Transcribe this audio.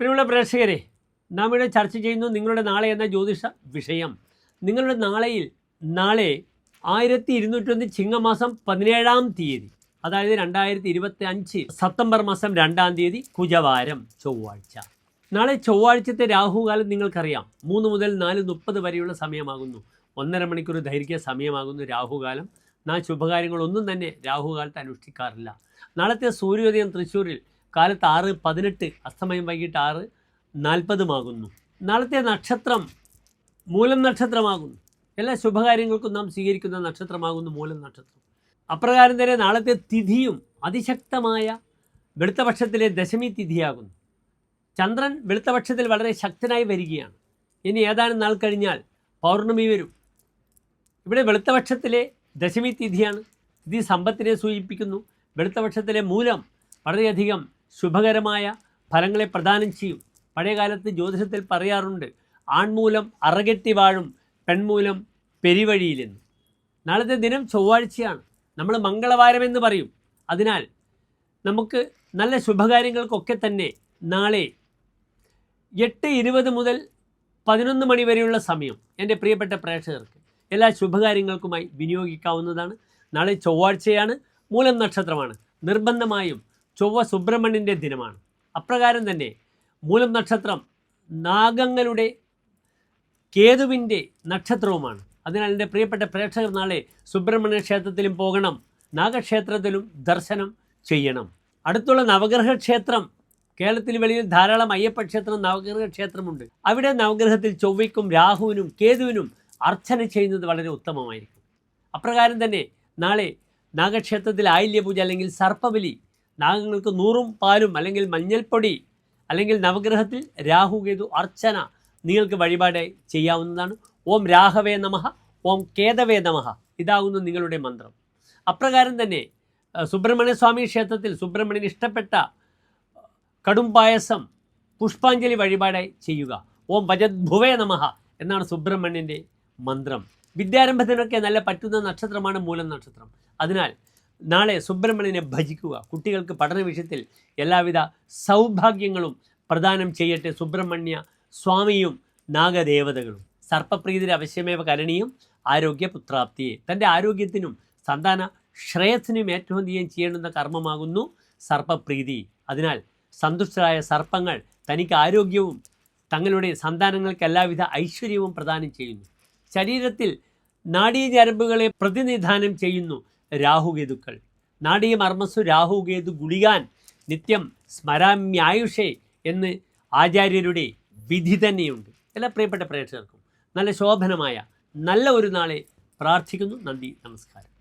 പ്രിയമുള്ള പ്രേക്ഷകരെ നാം ഇവിടെ ചർച്ച ചെയ്യുന്നു നിങ്ങളുടെ നാളെ എന്ന ജ്യോതിഷ വിഷയം. നിങ്ങളുടെ നാളെയിൽ നാളെ ആയിരത്തി ഇരുന്നൂറ്റൊന്ന് ചിങ്ങമാസം പതിനേഴാം തീയതി അതായത് രണ്ടായിരത്തി ഇരുപത്തി അഞ്ച് സെപ്റ്റംബർ മാസം രണ്ടാം തീയതി കുജവാരം ചൊവ്വാഴ്ച. നാളെ ചൊവ്വാഴ്ചത്തെ രാഹുകാലം നിങ്ങൾക്കറിയാം. മൂന്ന് മുതൽ നാല് മുപ്പത് വരെയുള്ള സമയമാകുന്നു. ഒന്നര മണിക്കൂർ ദൈർഘ്യ സമയമാകുന്നു രാഹുകാലം. നാ ശുഭകാര്യങ്ങളൊന്നും തന്നെ രാഹുകാലത്ത് അനുഷ്ഠിക്കാറില്ല. നാളത്തെ സൂര്യോദയം തൃശ്ശൂരിൽ കാലത്ത് ആറ് പതിനെട്ട് അസ്തമയം വൈകിട്ട് ആറ് നാൽപ്പതുമാകുന്നു. നാളത്തെ നക്ഷത്രം മൂലം നക്ഷത്രമാകുന്നു. എല്ലാ ശുഭകാര്യങ്ങൾക്കും നാം സ്വീകരിക്കുന്ന നക്ഷത്രമാകുന്നു മൂലം നക്ഷത്രം. അപ്രകാരം തന്നെ നാളത്തെ തിഥിയും അതിശക്തമായ വെളുത്തപക്ഷത്തിലെ ദശമി തിഥിയാകുന്നു. ചന്ദ്രൻ വെളുത്തപക്ഷത്തിൽ വളരെ ശക്തനായി വരികയാണ്. ഇനി ഏതാനും നാൾ കഴിഞ്ഞാൽ പൗർണമി വരും. ഇവിടെ വെളുത്തപക്ഷത്തിലെ ദശമി തിഥിയാണ്. തിഥി സമ്പത്തിനെ സൂചിപ്പിക്കുന്നു. വെളുത്തപക്ഷത്തിലെ മൂലം വളരെയധികം ശുഭകരമായ ഫലങ്ങളെ പ്രദാനം ചെയ്യും. പഴയകാലത്ത് ജ്യോതിഷത്തിൽ പറയാറുണ്ട് ആൺമൂലം അറകെട്ടി വാഴും പെൺമൂലം പെരിവഴിയിലെന്ന്. നാളത്തെ ദിനം ചൊവ്വാഴ്ചയാണ്. നമ്മൾ മംഗളവാരമെന്ന് പറയും. അതിനാൽ നമുക്ക് നല്ല ശുഭകാര്യങ്ങൾക്കൊക്കെ തന്നെ നാളെ എട്ട് ഇരുപത് മുതൽ പതിനൊന്ന് മണി വരെയുള്ള സമയം എന്റെ പ്രിയപ്പെട്ട പ്രേക്ഷകർക്ക് എല്ലാ ശുഭകാര്യങ്ങൾക്കുമായി വിനിയോഗിക്കാവുന്നതാണ്. നാളെ ചൊവ്വാഴ്ചയാണ് മൂലം നക്ഷത്രമാണ്. നിർബന്ധമായും ചൊവ്വ സുബ്രഹ്മണ്യന്റെ ദിനമാണ്. അപ്രകാരം തന്നെ മൂലം നക്ഷത്രം നാഗങ്ങളുടെ കേതുവിന്റെ നക്ഷത്രവുമാണ്. അതിനാൽ എന്റെ പ്രിയപ്പെട്ട പ്രേക്ഷകർ നാളെ സുബ്രഹ്മണ്യ ക്ഷേത്രത്തിലും പോകണം. നാഗക്ഷേത്രത്തിലും ദർശനം ചെയ്യണം. അടുത്തുള്ള നവഗ്രഹ ക്ഷേത്രം കേരളത്തിൽ വെളിയിൽ ധാരാളം അയ്യപ്പ ക്ഷേത്രം നവഗ്രഹ ക്ഷേത്രമുണ്ട്. അവിടെ നവഗ്രഹത്തിൽ ചൊവ്വയ്ക്കും രാഹുവിനും കേതുവിനും അർച്ചന ചെയ്യുന്നത് വളരെ ഉത്തമമായിരിക്കും. അപ്രകാരം തന്നെ നാളെ നാഗക്ഷേത്രത്തിൽ ആയില്യ പൂജ അല്ലെങ്കിൽ സർപ്പബലി നാഗങ്ങൾക്ക് നൂറും പാലും അല്ലെങ്കിൽ മഞ്ഞൾപ്പൊടി അല്ലെങ്കിൽ നവഗ്രഹത്തിൽ രാഹുകേതു അർച്ചന നിങ്ങൾക്ക് വഴിപാട് ചെയ്യാവുന്നതാണ്. ഓം രാഹവേ നമഹ ഓം കേതവേ നമഹ ഇതാകുന്നു നിങ്ങളുടെ മന്ത്രം. അപ്രകാരം തന്നെ സുബ്രഹ്മണ്യസ്വാമി സുബ്രഹ്മണ്യ സ്വാമി ക്ഷേത്രത്തിൽ സുബ്രഹ്മണ്യൻ ഇഷ്ടപ്പെട്ട കടും പായസം പുഷ്പാഞ്ജലി വഴിപാടായി ചെയ്യുക. ഓം ഭജദ്ഭുവേ നമഹ എന്നാണ് സുബ്രഹ്മണ്യന്റെ മന്ത്രം. വിദ്യാരംഭത്തിനൊക്കെ നല്ല പറ്റുന്ന നക്ഷത്രമാണ് മൂലം നക്ഷത്രം. അതിനാൽ നാളെ സുബ്രഹ്മണ്യനെ ഭജിക്കുക. കുട്ടികൾക്ക് പഠന വിഷയത്തിൽ എല്ലാവിധ സൗഭാഗ്യങ്ങളും പ്രദാനം ചെയ്യട്ടെ സുബ്രഹ്മണ്യ സ്വാമിയും നാഗദേവതകളും. സർപ്പപ്രീതിയിൽ അവശ്യമേവ കരണീയം ആരോഗ്യപുത്രാപ്തിയെ. തന്റെ ആരോഗ്യത്തിനും സന്താന ശ്രേയസിനും ഏറ്റവും അധികം ചെയ്യേണ്ടുന്ന കർമ്മമാകുന്നു സർപ്പപ്രീതി. അതിനാൽ സന്തുഷ്ടരായ സർപ്പങ്ങൾ തനിക്ക് ആരോഗ്യവും തങ്ങളുടെ സന്താനങ്ങൾക്ക് എല്ലാവിധ ഐശ്വര്യവും പ്രദാനം ചെയ്യുന്നു. ശരീരത്തിൽ നാഡീഞരമ്പുകളെ പ്രതിനിധാനം ചെയ്യുന്നു. രാഹുകേതുക്കൾ. നാടീ മർമ്മസ്സു രാഹുകേതു ഗുളികാൻ നിത്യം സ്മരാമ്യായുഷേ എന്ന് ആചാര്യരുടെ വിധി തന്നെയുണ്ട്. എല്ലാ പ്രിയപ്പെട്ട പ്രേക്ഷകർക്കും നല്ല ശോഭനമായ നല്ല ഒരു നാളെ പ്രാർത്ഥിക്കുന്നു. നന്ദി നമസ്കാരം.